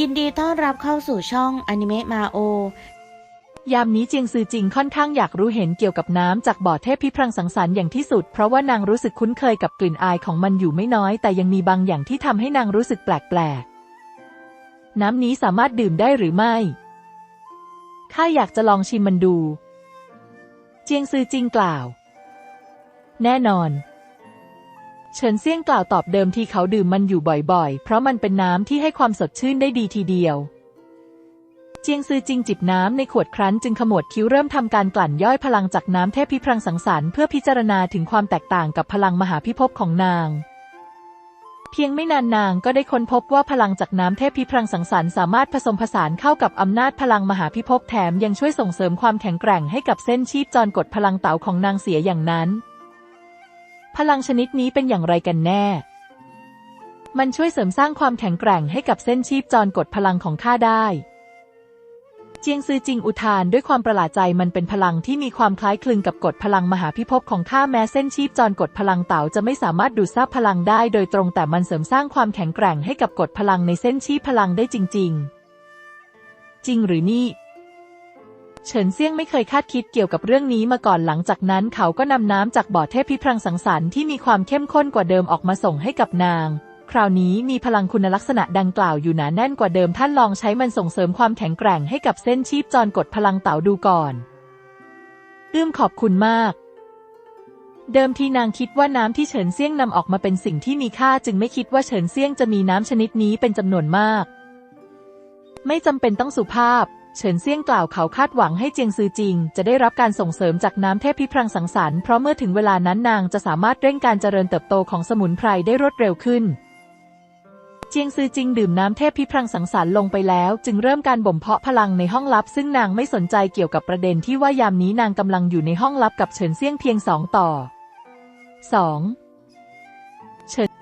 ยินดีต้อนรับเข้าสู่ช่องอนิเมะมาโอ ยามนี้เจียงซือจริงค่อนข้างอยากรู้เห็นเกี่ยวกับน้ำจากบ่อเทพพิพรังสังสรรค์อย่างที่สุด เพราะว่านางรู้สึกคุ้นเคยกับกลิ่นอายของมันอยู่ไม่น้อย แต่ยังมีบางอย่างที่ทำให้นางรู้สึกแปลกๆ น้ำนี้สามารถดื่มได้หรือไม่ ข้าอยากจะลองชิมมันดู เจียงซือจริงกล่าว แน่นอน เฉินเซี่ยงกล่าวตอบเดิมที่เขาดื่มมันอยู่บ่อยๆ เพราะมันเป็นน้ำที่ให้ความสดชื่นได้ดีทีเดียว เจียงซือจริงจิบน้ำในขวดครั้นจึงขมวดคิ้วเริ่มทำการกลั่นย่อยพลังจากน้ำเทพพิพรังสังสรรค์เพื่อพิจารณาถึงความแตกต่างกับพลังมหาพิภพของนาง เพียงไม่นานนางก็ได้ค้นพบว่าพลังจากน้ำเทพพิพรังสังสรรค์สามารถผสมผสานเข้ากับอำนาจพลังมหาพิภพแถมยังช่วยส่งเสริมความแข็งแกร่งให้กับเส้นชีพจรกดพลังเต๋าของนางเสียอย่างนั้น พลังชนิดนี้เป็นอย่างไรกันแน่ มันช่วยเสริมสร้างความแข็งแกร่งให้กับเส้นชีพจรกดพลังของข้าได้ เจียงซือจริงอุทานด้วยความประหลาดใจมันเป็นพลังที่มีความคล้ายคลึงกับกฎพลังมหาพิภพของข้าแม้เส้นชีพจรกฎพลังเต๋าจะไม่สามารถดูดซับพลังได้โดยตรงแต่มันเสริมสร้างความแข็งแกร่งให้กับกฎพลังในเส้นชีพพลังได้จริง ๆ จริงหรือนี่ เฉินเซี่ยงไม่เคยคาดคิดเกี่ยวกับเรื่องนี้มาก่อนหลังจากนั้นเขาก็นำน้ำจากบ่อเทพพิพรังสังสรรค์ที่มีความเข้มข้นกว่าเดิมออกมาส่งให้กับนาง คราวนี้มีพลังคุณลักษณะดังกล่าวอยู่หนาแน่นกว่าเดิมท่านลองใช้มันส่งเสริมความแข็งแกร่งให้กับเส้นชีพจรกดพลังเต๋าดูก่อนเอื้อมขอบคุณมาก เดิมทีนางคิดว่าน้ำที่เฉินเซี่ยงนำออกมาเป็นสิ่งที่มีค่าจึงไม่คิดว่าเฉินเซี่ยงจะมีน้ำชนิดนี้เป็นจำนวนมาก ไม่จำเป็นต้องสุภาพ เฉินเซี่ยงกล่าวเขาคาดหวังให้เจียงซือจริง จะได้รับการส่งเสริมจากน้ำเทพพิพรังสังสรรค์เพราะเมื่อถึงเวลานั้นนางจะสามารถเร่งการเจริญเติบโตของสมุนไพรได้รวดเร็วขึ้น เจียงซือจริงดื่มน้ำเทพพิพรังสังสรรค์ลงไปแล้ว จึงเริ่มการบ่มเพาะพลังในห้องลับ ซึ่งนางไม่สนใจเกี่ยวกับประเด็นที่ว่ายามนี้นางกำลังอยู่ในห้องลับกับเฉินเซี่ยงเพียงสองต่อสองเฉิน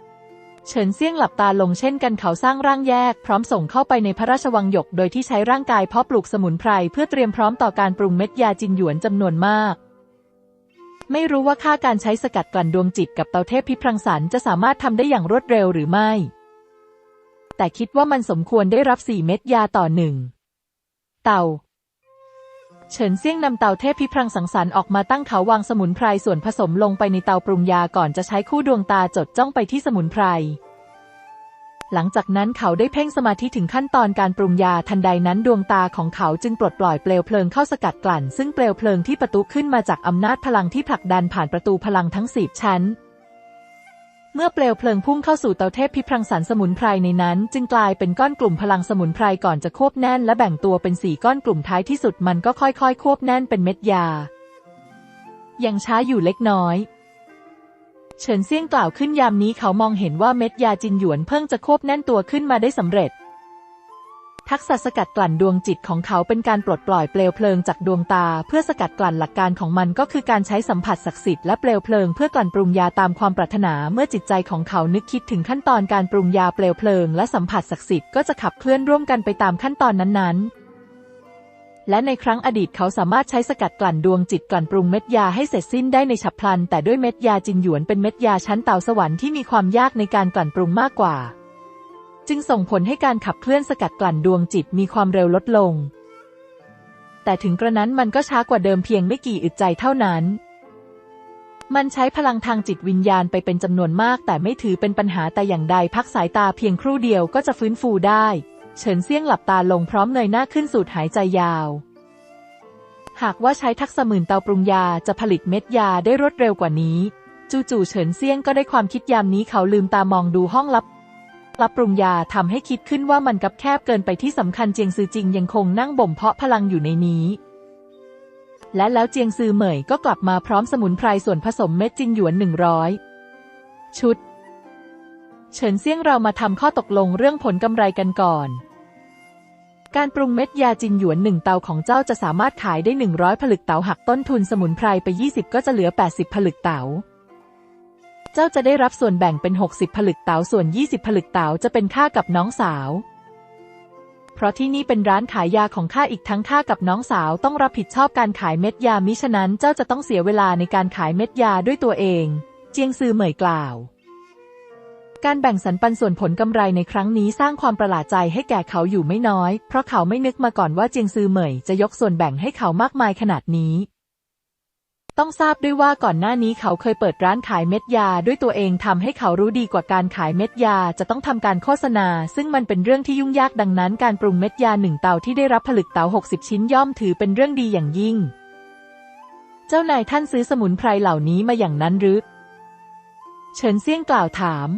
เฉินเซี่ยงหลับตาลงเช่นกันเขาสร้างร่างแยก พร้อมส่งเข้าไปในพระราชวังหยก โดยที่ใช้ร่างกายเพาะปลูกสมุนไพรเพื่อเตรียมพร้อมต่อการปรุงเม็ดยาจินหยวนจำนวนมาก ไม่รู้ว่าค่าการใช้สกัดกลั่นดวงจิตกับเตาเทพพิพรังสรรจะสามารถทำได้อย่างรวดเร็วหรือไม่ แต่คิดว่ามันสมควรได้รับสี่เม็ดยาต่อหนึ่งเตา เฉินเซี่ยงนำเตาเทพพิพรังสังสรรค์ออกมาตั้งเขาวางสมุนไพรส่วนผสมลงไปในเตาปรุงยาก่อนจะใช้คู่ดวงตาจดจ้องไปที่สมุนไพร หลังจากนั้นเขาได้เพ่งสมาธิถึงขั้นตอนการปรุงยาทันใดนั้นดวงตาของเขาจึงปลดปล่อยเปลวเพลิงเข้าสกัดกลั่น ซึ่งเปลวเพลิงที่ประตุขึ้นมาจากอำนาจพลังที่ผลักดันผ่านประตูพลังทั้งสิบชั้น เมื่อเปลวเพลิงพุ่งเข้าสู่เตาเทพพิพรังสารสมุนไพรในนั้น จึงกลายเป็นก้อนกลุ่มพลังสมุนไพรก่อนจะควบแน่นและแบ่งตัวเป็นสี่ก้อนกลุ่มท้ายที่สุดมันก็ค่อยๆ ควบแน่นเป็นเม็ดยา ยังช้าอยู่เล็กน้อย เฉินเซี่ยงกล่าวขึ้นยามนี้เขามองเห็นว่าเม็ดยาจินหยวนเพิ่งจะควบแน่นตัวขึ้นมาได้สำเร็จ ทักษะสกัดกลั่นดวงจิตของเขาเป็นการปลดปล่อยเปลวเพลิงจากดวงตา เพื่อสกัดกลั่นหลักการของมันก็คือการใช้สัมผัสศักดิ์สิทธิ์และเปลวเพลิงเพื่อกลั่นปรุงยาตามความปรารถนาเมื่อจิตใจของเขานึกคิดถึงขั้นตอนการปรุงยาเปลวเพลิง และสัมผัสศักดิ์สิทธิ์ก็จะขับเคลื่อนร่วมกันไปตามขั้นตอนนั้นๆและในครั้งอดีตเขาสามารถใช้สกัดกลั่นดวงจิตกลั่นปรุงเม็ดยาให้เสร็จสิ้นได้ในฉับพลัน แต่ด้วยเม็ดยาจินหยวนเป็นเม็ดยาชั้นเตาสวรรค์ที่มีความยากในการกลั่นปรุงมากกว่า จึงส่งผลให้การขับเคลื่อนสกัดกลั่นดวงจิตมีความเร็วลดลง แต่ถึงกระนั้นมันก็ช้ากว่าเดิมเพียงไม่กี่อึดใจเท่านั้น มันใช้พลังทางจิตวิญญาณไปเป็นจำนวนมาก แต่ไม่ถือเป็นปัญหาแต่อย่างใดพักสายตาเพียงครู่เดียวก็จะฟื้นฟูได้ เฉินเซี่ยงหลับตาลงพร้อมเงยหน้าขึ้นสูดหายใจยาวหากว่าใช้ทักษะหมื่นเตาปรุงยาจะผลิตเม็ดยาได้รวดเร็วกว่านี้ จู่ๆเฉินเซี่ยงก็ได้ความคิดยามนี้เขาลืมตามองดูห้องลับ รับปรุงยาทำให้คิดขึ้นว่ามันกับแคบเกินไปที่สำคัญเจียงซือจริงยังคงนั่งบ่มเพาะพลังอยู่ในนี้ และแล้วเจียงซือเหมยก็กลับมาพร้อมสมุนไพรส่วนผสมเม็ดจินหยวนหนึ่งร้อยชุด เฉินเซี่ยงเรามาทำข้อตกลงเรื่องผลกำไรกันก่อนการปรุงเม็ดยาจินหยวนหนึ่งเตาของเจ้าจะสามารถขายได้หนึ่งร้อยผลึกเตาหักต้นทุนสมุนไพรไปยี่สิบก็จะเหลือแปดสิบผลึกเตา เจ้าจะได้รับส่วนแบ่งเป็น 60 ผลึกเต๋าส่วน 20 ผลึกเต๋าจะเป็นค่ากับน้องสาว เพราะที่นี่เป็นร้านขายยาของข้าอีกทั้งข้ากับน้องสาวต้องรับผิดชอบการขายเม็ดยามิฉะนั้นเจ้าจะต้องเสียเวลาในการขายเม็ดยาด้วยตัวเอง เจียงซือเหมยกล่าวการแบ่งสรรปันส่วนผลกำไรในครั้งนี้สร้างความประหลาดใจให้แก่เขาอยู่ไม่น้อย เพราะเขาไม่นึกมาก่อนว่าเจียงซือเหมยจะยกส่วนแบ่งให้เขามากมายขนาดนี้ ต้องทราบด้วยว่าก่อนหน้านี้เขาเคยเปิดร้านขายเม็ดยาด้วยตัวเองทำให้เขารู้ดีกว่าการขายเม็ดยาจะต้องทำการโฆษณา ซึ่งมันเป็นเรื่องที่ยุ่งยากดังนั้นการปรุงเม็ดยาหนึ่งเตาที่ได้รับผลึกเตา 60 ชิ้นย่อมถือเป็นเรื่องดีอย่างยิ่ง เจ้านายท่านซื้อสมุนไพรเหล่านี้มาอย่างนั้นหรือ เฉินเซี่ยงกล่าวถาม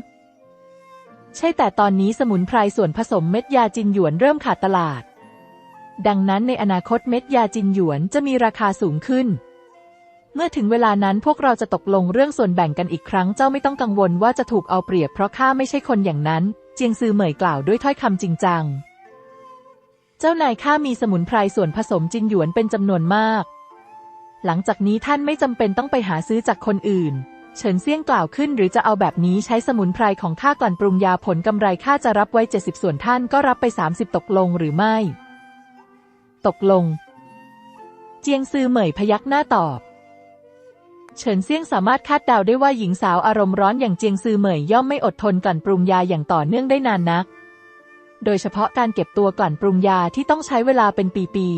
ใช่แต่ตอนนี้สมุนไพรส่วนผสมเม็ดยาจินหยวนเริ่มขาดตลาด ดังนั้นในอนาคตเม็ดยาจินหยวนจะมีราคาสูงขึ้น เมื่อถึงเวลานั้นพวกเราจะตกลงเรื่องส่วนแบ่งกันอีกครั้งเจ้าไม่ต้องกังวลว่าจะถูกเอาเปรียบเพราะข้าไม่ใช่คนอย่างนั้น เจียงซือเหมยกล่าวด้วยถ้อยคำจริงจัง เจ้านายข้ามีสมุนไพรส่วนผสมจินหยวนเป็นจำนวนมาก หลังจากนี้ท่านไม่จำเป็นต้องไปหาซื้อจากคนอื่น เฉินเซี่ยงกล่าวขึ้นหรือจะเอาแบบนี้ใช้สมุนไพรของข้ากลั่นปรุงยาผลกำไรข้าจะรับไว้70ส่วนท่านก็รับไป 30 ตกลงหรือไม่ ตกลง เจียงซือเหมยพยักหน้าตอบ เฉินเซี่ยงสามารถคาดเดาได้ว่าหญิงสาวอารมณ์ร้อนอย่างเจียงซือเหมยย่อมไม่อดทนกลั่นปรุงยาอย่างต่อเนื่องได้นานนัก โดยเฉพาะการเก็บตัวกลั่นปรุงยาที่ต้องใช้เวลาเป็นปี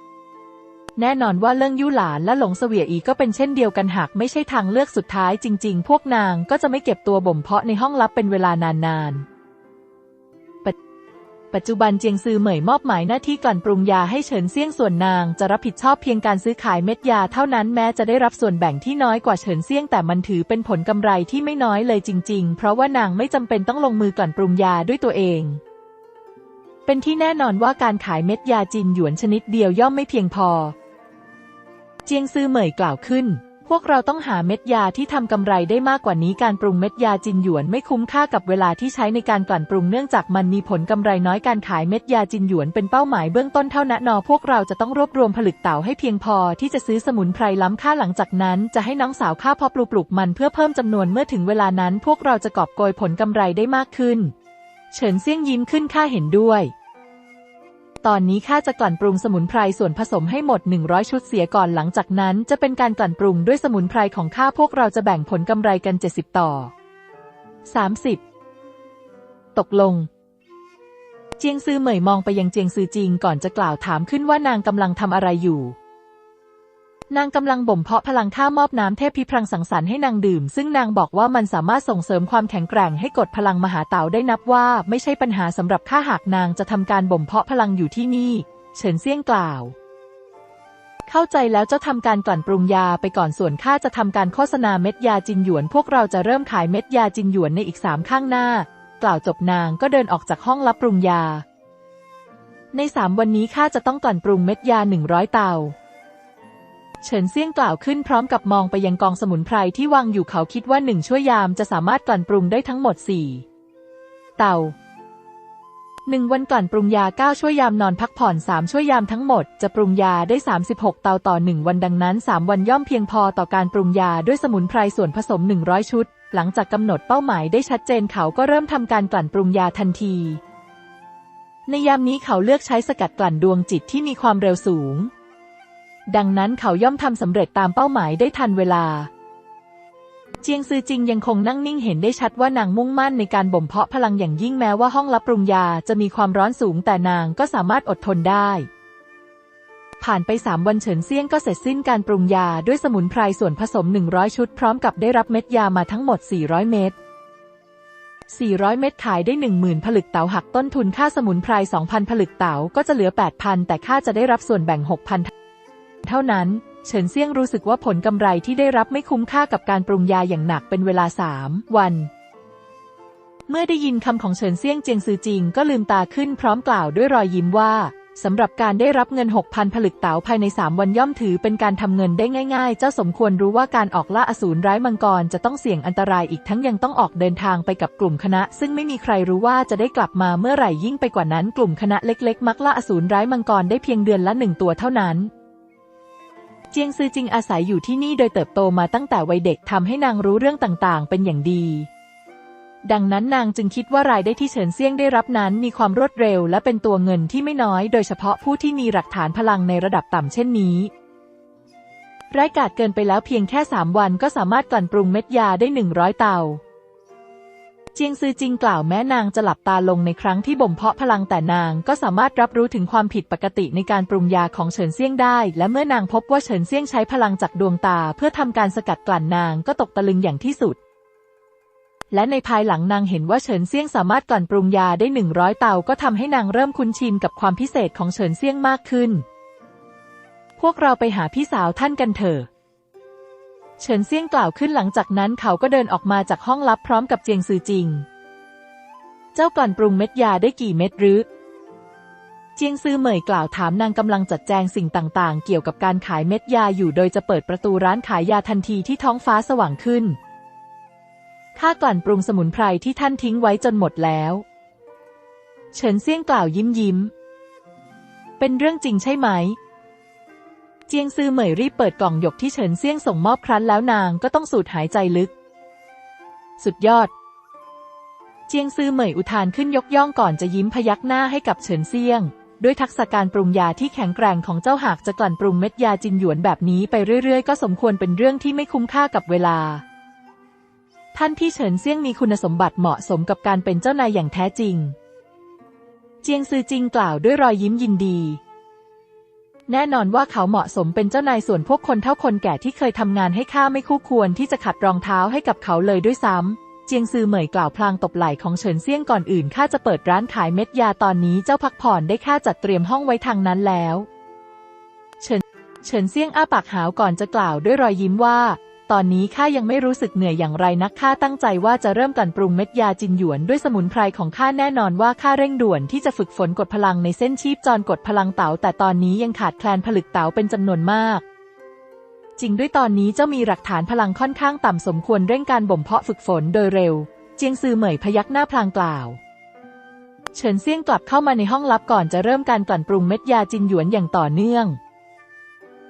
ๆ แน่นอนว่าเรื่องยู่หลานและหลงเสวียอีก็เป็นเช่นเดียวกันหากไม่ใช่ทางเลือกสุดท้ายจริง ๆ พวกนางก็จะไม่เก็บตัวบ่มเพาะในห้องลับเป็นเวลานานๆ ปัจจุบันเจียงซือเหมยมอบหมายหน้าที่กลั่นปรุงยาให้เฉินเซี่ยงส่วนนาง จะรับผิดชอบเพียงการซื้อขายเม็ดยาเท่านั้นแม้จะได้รับส่วนแบ่งที่น้อยกว่าเฉินเซี่ยงแต่มันถือเป็นผลกำไรที่ไม่น้อยเลยจริง ๆ เพราะว่านางไม่จำเป็นต้องลงมือกลั่นปรุงยาด้วยตัวเองเป็นที่แน่นอนว่าการขายเม็ดยาจินหยวนชนิดเดียวย่อมไม่เพียงพอ เจียงซือเหมยกล่าวขึ้น พวกเราต้องหาเม็ดยาที่ทำกำไรได้มากกว่านี้การปรุงเม็ดยาจินหยวนไม่คุ้มค่ากับเวลาที่ใช้ในการกลั่นปรุงเนื่องจากมันมีผลกำไรน้อยการขายเม็ดยาจินหยวนเป็นเป้าหมายเบื้องต้นเท่านั้นนอพวกเราจะต้องรวบรวมผลึกเต่าให้เพียงพอที่จะซื้อสมุนไพรล้ำค่าหลังจากนั้น จะให้น้องสาวข้าพอปลูกปลูกมันเพื่อเพิ่มจำนวนเมื่อถึงเวลานั้น พวกเราจะกอบโกยผลกำไรได้มากขึ้น เฉินเซี่ยงยิ้มขึ้นข้าเห็นด้วย ตอนนี้ข้าจะกลั่นปรุงสมุนไพรส่วนผสมให้หมด 100 ชุดเสียก่อนหลังจากนั้นจะเป็นการกลั่นปรุงด้วยสมุนไพรของข้าพวกเราจะแบ่งผลกำไรกัน 70 ต่อ 30 ตกลง เจียงซือเหมยมองไปยังเจียงซือจิงก่อนจะกล่าวถามขึ้นว่านางกำลังทำอะไรอยู่ นางกำลังบ่มเพาะพลังข้ามอบน้ำเทพพิพรังสังสรรค์ให้นางดื่ม ซึ่งนางบอกว่ามันสามารถส่งเสริมความแข็งแกร่งให้กดพลังมหาเต่าได้นับว่า ไม่ใช่ปัญหาสำหรับข้าหากนางจะทำการบ่มเพาะพลังอยู่ที่นี่ เฉินเซี่ยงกล่าว เข้าใจแล้วเจ้าทำการกลั่นปรุงยาไปก่อนส่วนข้าจะทำการโฆษณาเม็ดยาจินหยวน พวกเราจะเริ่มขายเม็ดยาจินหยวนในอีกสามข้างหน้า กล่าวจบนางก็เดินออกจากห้องรับปรุงยา ในสามวันนี้ข้าจะต้องกลั่นปรุงเม็ดยาหนึ่งร้อยเตา เฉินเซี่ยงกล่าวขึ้นพร้อมกับมองไปยังกองสมุนไพรที่วางอยู่เขาคิดว่าหนึ่งชั่วยามจะสามารถกลั่นปรุงได้ทั้งหมดสี่เตาหนึ่งวันกลั่นปรุงยาเก้าชั่วยามนอนพักผ่อนสามชั่วยามทั้งหมดจะปรุงยาได้ 36 เตาต่อหนึ่งวันดังนั้นสามวันย่อมเพียงพอต่อการปรุงยาด้วยสมุนไพรส่วนผสม 100 ชุด หลังจากกำหนดเป้าหมายได้ชัดเจนเขาก็เริ่มทำการกลั่นปรุงยาทันที ในยามนี้เขาเลือกใช้สกัดกลั่นดวงจิตที่มีความเร็วสูง ดังนั้นเขาย่อมทำสำเร็จตามเป้าหมายได้ทันเวลา เจียงซือจริงยังคงนั่งนิ่งเห็นได้ชัดว่านางมุ่งมั่นในการบ่มเพาะพลังอย่างยิ่งแม้ว่าห้องรับปรุงยาจะมีความร้อนสูงแต่นางก็สามารถอดทนได้ ผ่านไปสามวันเฉินเซียงก็เสร็จสิ้นการปรุงยาด้วยสมุนไพรส่วนผสม 100 ชุดพร้อมกับได้รับเม็ดยามาทั้งหมด 400 เม็ด400 เม็ดขายได้ 10,000 ผลึกเต๋าหักต้นทุนค่าสมุนไพร 2,000 ผลึกเต๋าก็จะเหลือ 8,000 แต่ค่าจะได้รับส่วนแบ่ง 6,000 เท่านั้น เฉินเซี่ยงรู้สึกว่าผลกำไรที่ได้รับไม่คุ้มค่ากับการปรุงยาอย่างหนักเป็นเวลาสามวัน เมื่อได้ยินคำของเฉินเซี่ยงเจียงซือจิงก็ลืมตาขึ้นพร้อมกล่าวด้วยรอยยิ้มว่าสำหรับการได้รับเงิน 6,000 ผลึกเต๋าภายใน 3 วันย่อมถือเป็นการทำเงินได้ง่าย ๆ เจ้าสมควรรู้ว่าการออกล่าอสูรร้ายมังกรจะต้องเสี่ยงอันตรายอีกทั้งยังต้องออกเดินทางไปกับกลุ่มคณะ ซึ่งไม่มีใครรู้ว่าจะได้กลับมาเมื่อไหร่ยิ่งไปกว่านั้น กลุ่มคณะเล็ก ๆ มักล่าอสูรร้ายมังกรได้เพียงเดือนละหนึ่งตัวเท่านั้น เจียงซือจิงอาศัยอยู่ที่นี่โดยเติบโตมาตั้งแต่วัยเด็กทำให้นางรู้เรื่องต่างๆ เป็นอย่างดี ดังนั้นนางจึงคิดว่ารายได้ที่เฉินเซี่ยงได้รับนั้นมีความรวดเร็วและเป็นตัวเงินที่ไม่น้อย โดยเฉพาะผู้ที่มีหลักฐานพลังในระดับต่ำเช่นนี้ร้ายกาจเกินไปแล้วเพียงแค่สามวันก็สามารถกลั่นปรุงเม็ดยาได้หนึ่งร้อยเตา เจียงซือจิงกล่าวแม้นางจะหลับตาลงในครั้งที่บ่มเพาะพลังแต่นางก็สามารถรับรู้ถึงความผิดปกติในการปรุงยาของเฉินเซี่ยงได้ และเมื่อนางพบว่าเฉินเซี่ยงใช้พลังจากดวงตา เพื่อทำการสกัดกลั่นนางก็ตกตะลึงอย่างที่สุด และในภายหลังนางเห็นว่าเฉินเซี่ยงสามารถกลั่นปรุงยาได้หนึ่งร้อยเตาก็ทำให้นางเริ่มคุ้นชินกับความพิเศษของเฉินเซี่ยงมากขึ้น พวกเราไปหาพี่สาวท่านกันเถอะ เฉินเซี่ยงกล่าวขึ้นหลังจากนั้นเขาก็เดินออกมาจากห้องลับพร้อมกับเจียงซือจิง เจ้ากลั่นปรุงเม็ดยาได้กี่เม็ดหรือ เจียงซือเหมยกล่าวถามนางกำลังจัดแจงสิ่งต่างๆ เกี่ยวกับการขายเม็ดยาอยู่โดยจะเปิดประตูร้านขายยาทันทีที่ท้องฟ้าสว่างขึ้นค่ากลั่นปรุงสมุนไพรที่ท่านทิ้งไว้จนหมดแล้ว เฉินเซี่ยงกล่าวยิ้มยิ้ม เป็นเรื่องจริงใช่ไหม เจียงซือเหมยรีบเปิดกล่องหยกที่เฉินเซี่ยงส่งมอบครั้นแล้วนางก็ต้องสูดหายใจลึก สุดยอด เจียงซือเหมยอุทานขึ้นยกย่องก่อนจะยิ้มพยักหน้าให้กับเฉินเซี่ยง ด้วยทักษะการปรุงยาที่แข็งแกร่งของเจ้าหากจะกลั่นปรุงเม็ดยาจินหยวนแบบนี้ไปเรื่อยๆ ก็สมควรเป็นเรื่องที่ไม่คุ้มค่ากับเวลา ท่านพี่เฉินเซี่ยงมีคุณสมบัติเหมาะสมกับการเป็นเจ้านายอย่างแท้จริง เจียงซือจริงกล่าวด้วยรอยยิ้มยินดี แน่นอนว่าเขาเหมาะสมเป็นเจ้านายส่วนพวกคนเท่าคนแก่ที่เคยทำงานให้ข้าไม่คู่ควรที่จะขัดรองเท้าให้กับเขาเลยด้วยซ้ำ เจียงซือเหมยกล่าวพลางตบไหล่ของเฉินเซี่ยงก่อนอื่นข้าจะเปิดร้านขายเม็ดยาตอนนี้เจ้าพักผ่อนได้ข้าจัดเตรียมห้องไว้ทางนั้นแล้ว เฉินเฉินเซี่ยงอ้าปากหาวก่อนจะกล่าวด้วยรอยยิ้มว่า ตอนนี้ข้ายังไม่รู้สึกเหนื่อยอย่างไรนักข้าตั้งใจว่าจะเริ่มกลั่นปรุงเม็ดยาจินหยวนด้วยสมุนไพรของข้าแน่นอนว่าข้าเร่งด่วนที่จะฝึกฝนกดพลังในเส้นชีพจรกดพลังเต๋าแต่ตอนนี้ยังขาดแคลนผลึกเต๋าเป็นจำนวนมากจริงด้วยตอนนี้เจ้ามีหลักฐานพลังค่อนข้างต่ำสมควรเร่งการบ่มเพาะฝึกฝนโดยเร็ว เจียงซือเหมยพยักหน้าพลางกล่าว เฉินเซี่ยงกลับเข้ามาในห้องลับก่อนจะเริ่มการกลั่นปรุงเม็ดยาจินหยวนอย่างต่อเนื่อง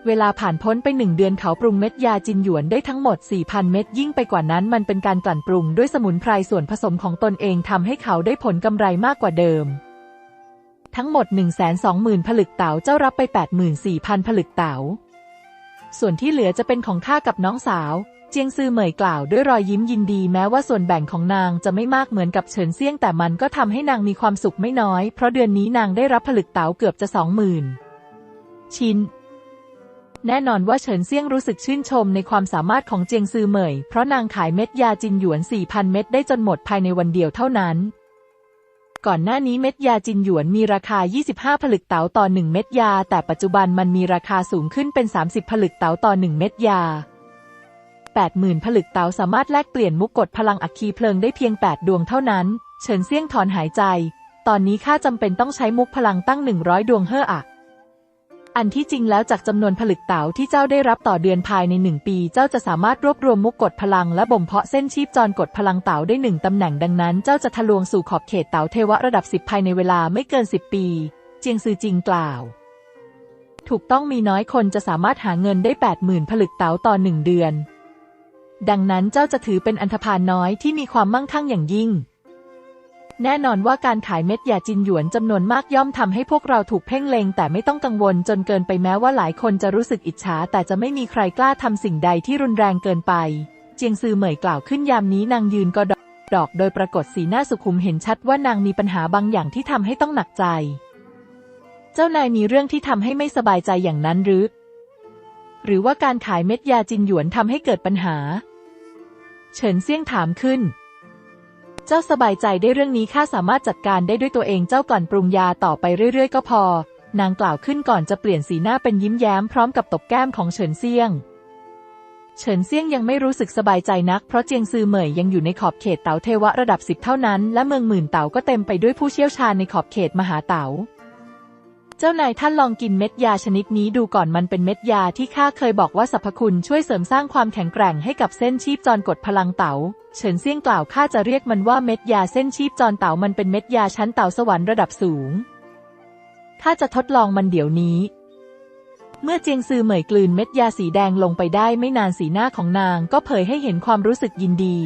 เวลาผ่านพ้นไปหนึ่งเดือนเขาปรุงเม็ดยาจินหยวนได้ทั้งหมด 4,000 เม็ดยิ่งไปกว่านั้นมันเป็นการกลั่นปรุงด้วยสมุนไพรส่วนผสมของตนเองทำให้เขาได้ผลกำไรมากกว่าเดิม ทั้งหมด 120,000 ผลึกเต๋าเจ้ารับไป 84,000 ผลึกเต๋าส่วนที่เหลือจะเป็นของข้ากับน้องสาว เจียงซือเหมยกล่าวด้วยรอยยิ้มยินดีแม้ว่าส่วนแบ่งของนางจะไม่มากเหมือนกับเฉินเซี่ยงแต่มันก็ทำให้นางมีความสุขไม่น้อย เพราะเดือนนี้นางได้รับผลึกเต๋าเกือบจะสองหมื่นชิ้น แน่นอนว่าเฉินเซี่ยงรู้สึกชื่นชมในความสามารถของเจียงซือเหมย เพราะนางขายเม็ดยาจินหยวน 4,000 เม็ดได้จนหมดภายในวันเดียวเท่านั้น ก่อนหน้านี้เม็ดยาจินหยวนมีราคา 25 ผลึกเต๋าต่อ 1 เม็ดยา แต่ปัจจุบันมันมีราคาสูงขึ้นเป็น 30 ผลึกเต๋าต่อ 1 เม็ดยา 80,000 ผลึกเต๋าสามารถแลกเปลี่ยนมุกกดพลังอัคคีเพลิงได้เพียง 8 ดวงเท่านั้น เฉินเซี่ยงถอนหายใจ ตอนนี้ข้าจำเป็นต้องใช้มุกพลังตั้ง 100 ดวงเฮ่ออะ อันที่จริงแล้วจากจำนวนผลึกเต๋าที่เจ้าได้รับต่อเดือนภายในหนึ่งปี เจ้าจะสามารถรวบรวมมุกกดพลังและบ่มเพาะเส้นชีพจรกดพลังเต๋าได้หนึ่งตำแหน่งดังนั้น เจ้าจะทะลวงสู่ขอบเขตเต๋าเทวะระดับสิบภายในเวลาไม่เกินสิบปี เจียงซือจิงกล่าว ถูกต้องมีน้อยคนจะสามารถหาเงินได้แปดหมื่นผลึกเต๋าต่อหนึ่งเดือน ดังนั้นเจ้าจะถือเป็นอันธพาลน้อยที่มีความมั่งคั่งอย่างยิ่ง แน่นอนว่าการขายเม็ดยาจินหยวนจำนวนมากย่อมทำให้พวกเราถูกเพ่งเล็ง แต่ไม่ต้องกังวลจนเกินไปแม้ว่าหลายคนจะรู้สึกอิจฉา แต่จะไม่มีใครกล้าทำสิ่งใดที่รุนแรงเกินไป เจียงซือเหมยกล่าวขึ้นยามนี้นางยืนกอดดอก โดยปรากฏสีหน้าสุขุมเห็นชัดว่านางมีปัญหาบางอย่างที่ทำให้ต้องหนักใจ เจ้านายมีเรื่องที่ทำให้ไม่สบายใจอย่างนั้นหรือ หรือว่าการขายเม็ดยาจินหยวนทำให้เกิดปัญหา เฉินเซี่ยงถามขึ้น เจ้าสบายใจได้เรื่องนี้ข้าสามารถจัดการได้ด้วยตัวเองเจ้ากลั่นปรุงยาต่อไปเรื่อย ๆ ก็พอ นางกล่าวขึ้นก่อนจะเปลี่ยนสีหน้าเป็นยิ้มแย้มพร้อมกับตบแก้มของเฉินเซียง เฉินเซียงยังไม่รู้สึกสบายใจนัก เพราะเจียงซือเหมยยังอยู่ในขอบเขตเต๋าเทวะระดับสิบเท่านั้น และเมืองหมื่นเต๋าก็เต็มไปด้วยผู้เชี่ยวชาญในขอบเขตมหาเต๋าเจ้านายท่านลองกินเม็ดยาชนิดนี้ดูก่อนมันเป็นเม็ดยาที่ข้าเคยบอกว่าสรรพคุณช่วยเสริมสร้างความแข็งแกร่งให้กับเส้นชีพจรกดพลังเต๋า เฉินเซี่ยงกล่าวข้าจะเรียกมันว่าเม็ดยาเส้นชีพจรเต๋ามันเป็นเม็ดยาชั้นเต๋าสวรรค์ระดับสูงข้าจะทดลองมันเดี๋ยวนี้ เมื่อเจียงซือเหมยกลืนเม็ดยาสีแดงลงไปได้ไม่นานสีหน้าของนางก็เผยให้เห็นความรู้สึกยินดี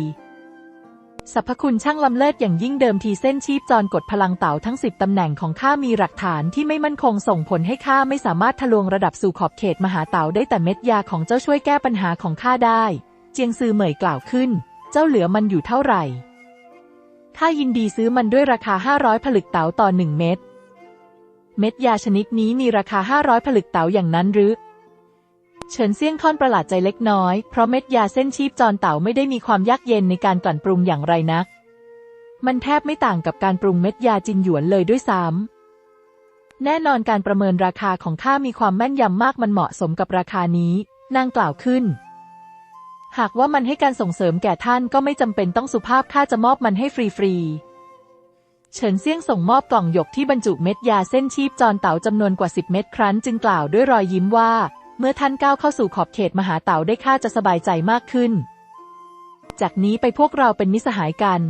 สรรพคุณช่างล้ำเลิศอย่างยิ่งเดิมทีเส้นชีพจรกดพลังเต๋าทั้งสิบตำแหน่งของข้ามีหลักฐานที่ไม่มั่นคงส่งผลให้ข้าไม่สามารถทะลวงระดับสู่ขอบเขตมหาเต๋าได้แต่เม็ดยาของเจ้าช่วยแก้ปัญหาของข้าได้ เจียงซือเหมยกล่าวขึ้น เจ้าเหลือมันอยู่เท่าไหร่ข้ายินดีซื้อมันด้วยราคา 500 ผลึกเต๋าต่อหนึ่งเม็ด เม็ดยาชนิดนี้มีราคา 500 ผลึกเต๋าอย่างนั้นหรือ เฉินเซี่ยงค่อนประหลาดใจเล็กน้อย เพราะเม็ดยาเส้นชีพจรเต๋าไม่ได้มีความยากเย็นในการกลั่นปรุงอย่างไรนัก มันแทบไม่ต่างกับการปรุงเม็ดยาจินหยวนเลยด้วยซ้ำ แน่นอนการประเมินราคาของข้ามีความแม่นยำมากมันเหมาะสมกับราคานี้ นางกล่าวขึ้น หากว่ามันให้การส่งเสริมแก่ท่านก็ไม่จำเป็นต้องสุภาพข้าจะมอบมันให้ฟรีๆ เฉินเซี่ยงส่งมอบกล่องหยกที่บรรจุเม็ดยาเส้นชีพจรเต๋าจำนวนกว่าสิบเม็ดครั้นจึงกล่าวด้วยรอยยิ้มว่า เมื่อท่านก้าวเข้าสู่ขอบเขตมหาเต๋าได้ข้าจะสบายใจมากขึ้น จากนี้ไปพวกเราเป็นมิสหายกัน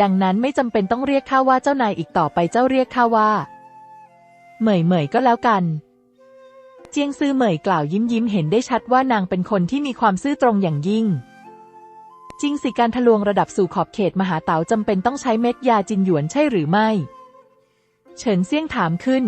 ดังนั้นไม่จำเป็นต้องเรียกข้าว่าเจ้านายอีกต่อไปเจ้าเรียกข้าว่า เหมยเหมยก็แล้วกัน จียงซือเหมยกล่าวยิ้มยิ้มเห็นได้ชัดว่านางเป็นคนที่มีความซื่อตรงอย่างยิ่ง จริงสิการทะลวงระดับสู่ขอบเขตมหาเต๋าจำเป็นต้องใช้เม็ดยาจินหยวนใช่หรือไม่ เฉินเซี่ยงถามขึ้น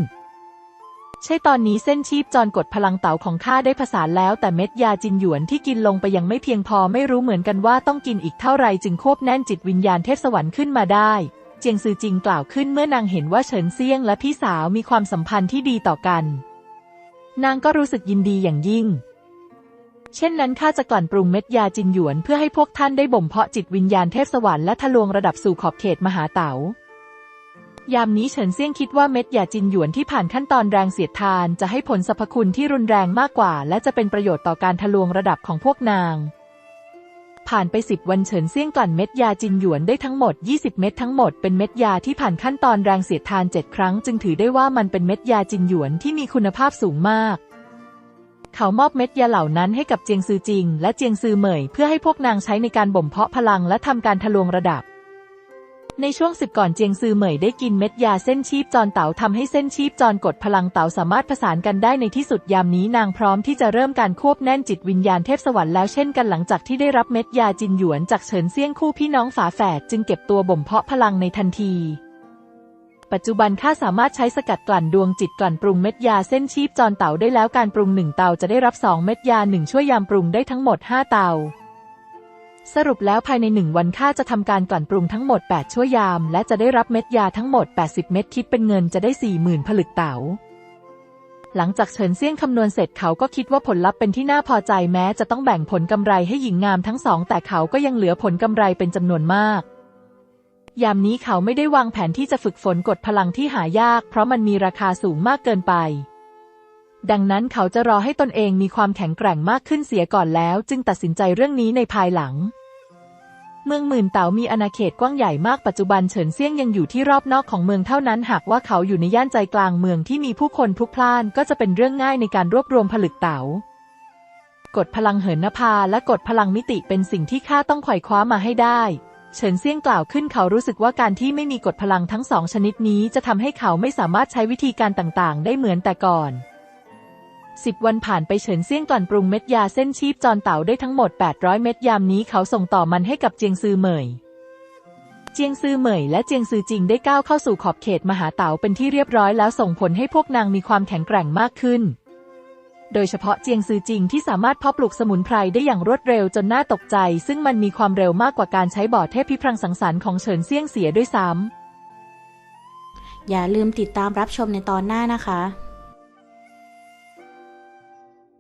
ใช่ตอนนี้เส้นชีพจรกดพลังเต๋าของข้าได้ผสานแล้วแต่เม็ดยาจินหยวนที่กินลงไปยังไม่เพียงพอไม่รู้เหมือนกันว่าต้องกินอีกเท่าไรจึงควบแน่นจิตวิญญาณเทพสวรรค์ขึ้นมาได้ เจียงซือจริงกล่าวขึ้นเมื่อนางเห็นว่าเฉินเซี่ยงและพี่สาวมีความสัมพันธ์ที่ดีต่อกัน นางก็รู้สึกยินดีอย่างยิ่ง เช่นนั้นข้าจะกลั่นปรุงเม็ดยาจินหยวนเพื่อให้พวกท่านได้บ่มเพาะจิตวิญญาณเทพสวรรค์และทะลวงระดับสู่ขอบเขตมหาเต๋ายามนี้เฉินเซี่ยงคิดว่าเม็ดยาจินหยวนที่ผ่านขั้นตอนแรงเสียดทานจะให้ผลสรรพคุณที่รุนแรงมากกว่า และจะเป็นประโยชน์ต่อการทะลวงระดับของพวกนาง ผ่านไปสิบวันเฉินเซี่ยงกลั่นเม็ดยาจินหยวนได้ทั้งหมด 20 เม็ดทั้งหมดเป็นเม็ดยาที่ผ่านขั้นตอนแรงเสียดทานเจ็ดครั้ง จึงถือได้ว่ามันเป็นเม็ดยาจินหยวนที่มีคุณภาพสูงมาก เขามอบเม็ดยาเหล่านั้นให้กับเจียงซือจิง และเจียงซือเหมยเพื่อให้พวกนางใช้ในการบ่มเพาะพลังและทำการทะลวงระดับ ในช่วงสิบก่อนเจียงซือเหมยได้กินเม็ดยาเส้นชีพจรเต๋าทำให้เส้นชีพจรกดพลังเต๋าสามารถผสานกันได้ในที่สุดยามนี้นางพร้อมที่จะเริ่มการควบแน่นจิตวิญญาณเทพสวรรค์แล้วเช่นกันหลังจากที่ได้รับเม็ดยาจินหยวนจากเฉินเซี่ยงคู่พี่น้องฝาแฝดจึงเก็บตัวบ่มเพาะพลังในทันที ปัจจุบันข้าสามารถใช้สกัดกลั่นดวงจิตกลั่นปรุงเม็ดยาเส้นชีพจรเต๋าได้แล้วการปรุงหนึ่งเตาจะได้รับสองเม็ดยาหนึ่งช่วยยามปรุงได้ทั้งหมดห้าเตา สรุปแล้วภายในหนึ่งวันข้าจะทำการกลั่นปรุงทั้งหมด 8 ชั่วยาม และจะได้รับเม็ดยาทั้งหมด 80 เม็ดคิดเป็นเงินจะได้ 40,000 ผลึกเต๋า หลังจากเฉินเซี่ยงคำนวณเสร็จเขาก็คิดว่าผลลัพธ์เป็นที่น่าพอใจแม้ จะต้องแบ่งผลกำไรให้หญิงงามทั้งสอง แต่เขาก็ยังเหลือผลกำไรเป็นจำนวนมาก ยามนี้เขาไม่ได้วางแผนที่จะฝึกฝนกดพลังที่หายาก เพราะมันมีราคาสูงมากเกินไปดังนั้นเขาจะรอให้ตนเองมีความแข็งแกร่งมากขึ้นเสียก่อนแล้ว จึงตัดสินใจเรื่องนี้ในภายหลัง เมืองหมื่นเต๋ามีอาณาเขตกว้างใหญ่มากปัจจุบันเฉินเซี่ยงยังอยู่ที่รอบนอกของเมืองเท่านั้นหากว่าเขาอยู่ในย่านใจกลางเมืองที่มีผู้คนพลุกพล่านก็จะเป็นเรื่องง่ายในการรวบรวมผลึกเต๋ากดพลังเหินนภาและกดพลังมิติเป็นสิ่งที่ข้าต้องไขว่คว้ามาให้ได้ เฉินเซี่ยงกล่าวขึ้นเขารู้สึกว่าการที่ไม่มีกฎพลังทั้งสองชนิดนี้จะทำให้เขาไม่สามารถใช้วิธีการต่างๆ ได้เหมือนแต่ก่อน สิบวันผ่านไปเฉินเซี่ยงกลั่นปรุงเม็ดยาเส้นชีพจรเต๋าได้ทั้งหมด 800 เม็ดยามนี้เขาส่งต่อมันให้กับเจียงซือเหมย เจียงซือเหมยและเจียงซือจิงได้ก้าวเข้าสู่ขอบเขตมหาเต๋าเป็นที่เรียบร้อยแล้วส่งผลให้พวกนางมีความแข็งแกร่งมากขึ้น โดยเฉพาะเจียงซือจิงที่สามารถเพาะปลูกสมุนไพรได้อย่างรวดเร็วจนน่าตกใจ ซึ่งมันมีความเร็วมากกว่าการใช้บ่อเทพพิพรังสังสรรค์ของเฉินเซี่ยงเสียด้วยซ้ำอย่าลืมติดตามรับชมในตอนหน้านะคะ